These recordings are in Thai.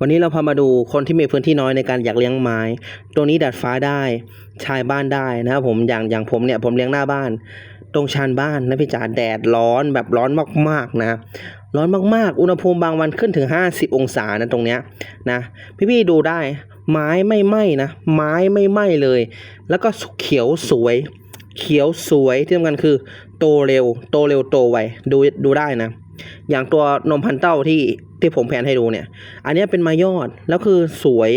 วันนี้เราพามาดูคนที่มีพื้นที่น้อยในการอยากเลี้ยงไม้ตัวนี้ดัดฟ้าได้ ชายบ้านได้นะครับผมอย่างอย่างผมเนี่ยผมเลี้ยงหน้าบ้าน ตรงชานบ้านนะพี่จ๋าแดดร้อนแบบร้อนมากๆนะ ร้อนมากๆ อุณหภูมิบางวันขึ้นถึง 50 องศานะตรงเนี้ยนะพี่ๆดูได้ไม้ไม่ไหม้นะไม้ไม่ไหม้เลย แล้วก็เขียวสวย เขียวสวยที่สำคัญคือ โตเร็ว โตเร็วโตไวดูดูได้นะอย่างตัวนมพันเต้าที่ ที่ผมแผนให้ดูเนี่ย อันนี้เป็นไม้ยอด แล้วคือสวย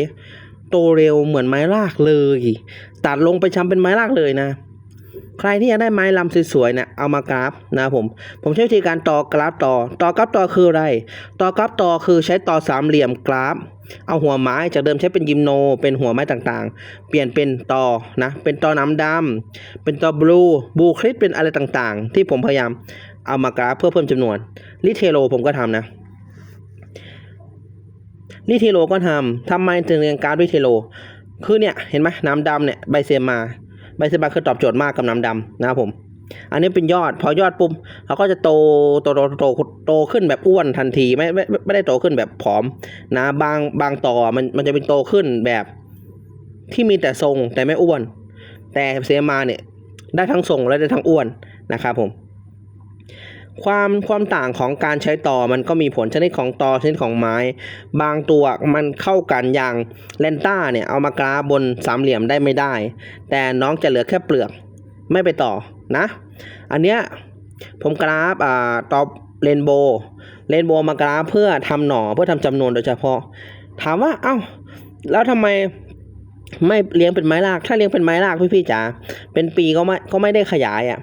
โตเร็วเหมือนไม้รากเลย ตัดลงไปช้ำเป็นไม้รากเลยนะ ใครที่อยากได้ไม้ลำสวยๆเนี่ยเอามากราฟนะผม ผมใช้วิธีการต่อกราฟต่อ ต่อกราฟต่อคืออะไร ต่อกราฟต่อคือใช้ต่อสามเหลี่ยมกราฟ เอาหัวไม้จากเดิมใช้เป็นยิมโน เป็นหัวไม้ต่างๆ เปลี่ยนเป็นต่อนะ เป็นต่อน้ำดำเป็นต่อบลูบลูคลิปเป็นอะไรต่างๆ ที่ผมพยายามเอามากราฟเพื่อเพิ่มจำนวนลิเทโลผมก็ทำนะ ลิเทโลก็ทำทำไมถึงเรียนการ์ดลิเทโล คือเนี่ยเห็นไหมน้ำดำเนี่ยใบเซมาใบเซมาคือตอบโจทย์มากกับน้ำดำนะครับผม อันนี้เป็นยอดพอยอดปุ๊บเขาก็จะโตโตโตโตโตขึ้นแบบอ้วนทันทีไม่ไม่ไม่ไม่ได้โตขึ้นแบบผอมนะบางบางต่อมันมันจะเป็นโตขึ้นแบบที่มีแต่ทรงแต่ไม่อ้วน แต่เซมาเนี่ยได้ทั้งทรงและได้ทั้งอ้วนนะครับผม ความความต่างของการใช้ต่อมันก็มีผลชนิดของต่อชนิดของไม้ บางตัวมันเข้ากันอย่างเลนต้าเนี่ยเอามากราบนสามเหลี่ยมได้ไม่ได้ แต่น้องจะเหลือแค่เปลือกไม่ไปต่อนะ อันเนี้ยผมกราฟอ่าต่อเรนโบว์เรนโบว์มากราฟเพื่อทำหน่อเพื่อทำจำนวนโดยเฉพาะ ถามว่าเอ้าแล้วทำไมไม่เลี้ยงเป็นไม้ราก ถ้าเลี้ยงเป็นไม้รากพี่ๆจ๋าเป็นปีก็ไม่ก็ไม่ได้ขยายอะ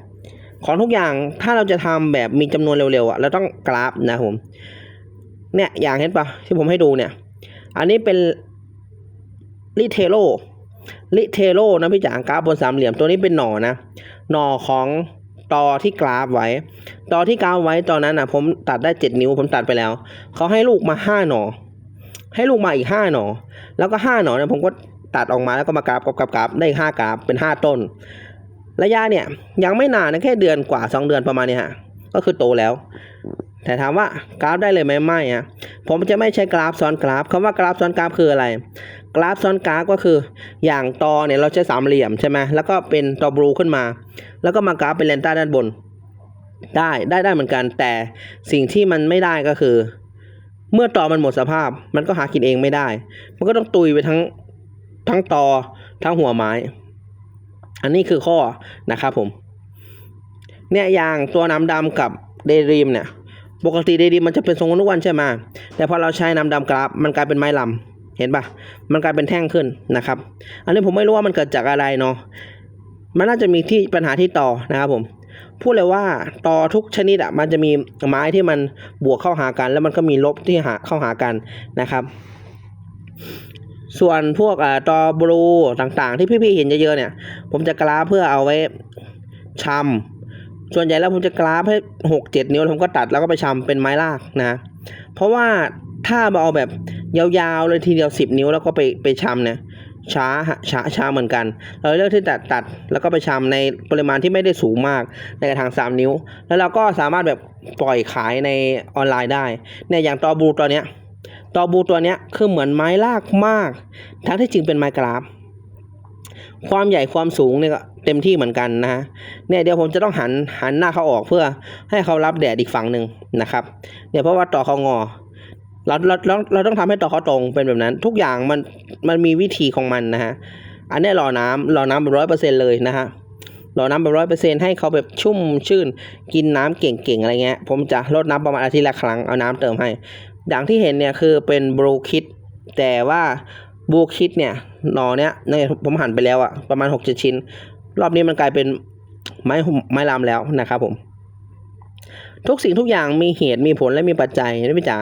ของทุกอย่างถ้าเราจะทำแบบมีจำนวนเร็วๆอะเราต้องกราฟนะผม เนี่ยอย่างเห็นปะที่ผมให้ดูเนี่ย อันนี้เป็นลิเทโลลิเทโลนะพี่จ๋ากราฟบนสามเหลี่ยมตัวนี้เป็นหน่อนะหน่อของตอที่กราฟไว้ ตอที่กราฟไว้ตอนนั้นนะผมตัดได้เจ็ดนิ้วผมตัดไปแล้ว เขาให้ลูกมาห้าหน่อ ให้ลูกมาอีกห้าหน่อ แล้วก็ห้าหน่อเนี่ยผมก็ตัดออกมาแล้วก็มากราฟกราฟกราฟได้ห้ากราฟเป็นห้าต้น ระยะเนี่ยยังไม่นานนะแค่เดือนกว่าสองเดือนประมาณนี้ฮะก็คือโตแล้ว แต่ถามว่ากราฟได้เลยไหมไม่อะผมจะไม่ใช้กราฟซ้อนกราฟคำว่ากราฟซ้อนกราฟคืออะไร กราฟซ้อนกราฟก็คือ อย่างตอเนี่ยเราใช้สามเหลี่ยมใช่ไหมแล้วก็เป็นตอบลูขึ้นมา แล้วก็มากราฟเป็นเลนต้าด้านบน ได้ได้ได้เหมือนกัน แต่สิ่งที่มันไม่ได้ก็คือ เมื่อตอมันหมดสภาพ มันก็หากินเองไม่ได้ มันก็ต้องตุยไปทั้งทั้งตอทั้งหัวไม้ อันนี้คือข้อนะครับผม เนี่ยอย่างตัวน้ำดำกับเดรีมเนี่ยปกติเดรีมมันจะเป็นทรงทุกวันใช่ไหมแต่พอเราใช้น้ำดำกราฟมันกลายเป็นไม้ลำเห็นปะมันกลายเป็นแท่งขึ้นนะครับ อันนี้ผมไม่รู้ว่ามันเกิดจากอะไรเนาะมันน่าจะมีที่ปัญหาที่ต่อนะครับผมพูดเลยว่าต่อทุกชนิดอะมันจะมีไม้ที่มันบวกเข้าหากัน แล้วมันก็มีลบที่หาเข้าหากันนะครับ ส่วนพวกอ่าตอบลูต่างๆ ที่พี่ๆเห็นเยอะๆเนี่ย ผมจะกราฟเพื่อเอาไว้ชำส่วนใหญ่แล้วผมจะกราฟให้หกเจ็ดนิ้วแล้วผมก็ตัดแล้วก็ไปชำเป็นไม้รากนะ เพราะว่าถ้ามาเอาแบบยาวๆเลยทีเดียวสิบนิ้วแล้วก็ไปไปชำเนี่ยช้าช้าช้าเหมือนกัน เราเลือกที่ตัดตัดแล้วก็ไปชำในปริมาณที่ไม่ได้สูงมากในกระถางสามนิ้ว แล้วเราก็สามารถแบบปล่อยขายในออนไลน์ได้เนี่ยอย่างตอบูตัวเนี้ย ตอบูตัวเนี้ยคือเหมือนไม้รากมาก ทั้งที่จริงเป็นไม้กราฟ ความใหญ่ความสูงเนี่ยก็เต็มที่เหมือนกันนะฮะเนี่ยเดี๋ยวผมจะต้องหันหันหน้าเขาออกเพื่อให้เขารับแดดอีกฝั่งหนึ่งนะครับ เนี่ยเพราะว่าต่อเขางอเราเราเราเราต้องทำให้ต่อเขาตรงเป็นแบบนั้น ทุกอย่างมันมันมีวิธีของมันนะฮะอันนี้ยรอน้ำรอน้ำแบบร้อยเปอร์เซ็นเลยนะฮะรอน้ำแบบร้อยเปอร์เซ็นให้เขาแบบชุ่มชื่น กินน้ำเก่งๆอะไรเงี้ยผมจะลดน้ำประมาณอาทิตย์ละครั้งเอาน้ำเติมให้ อย่างที่เห็นเนี่ยคือเป็นบลูคิดแต่ว่าบลูคิดเนี่ยหนอเนี้ยเนี่ยผมหั่นไปแล้วอะประมาณหกเจ็ดชิ้น รอบนี้มันกลายเป็นไม้ไม้ลามแล้วนะครับผม ทุกสิ่งทุกอย่างมีเหตุมีผลและมีปัจจัยนะพี่จ๋า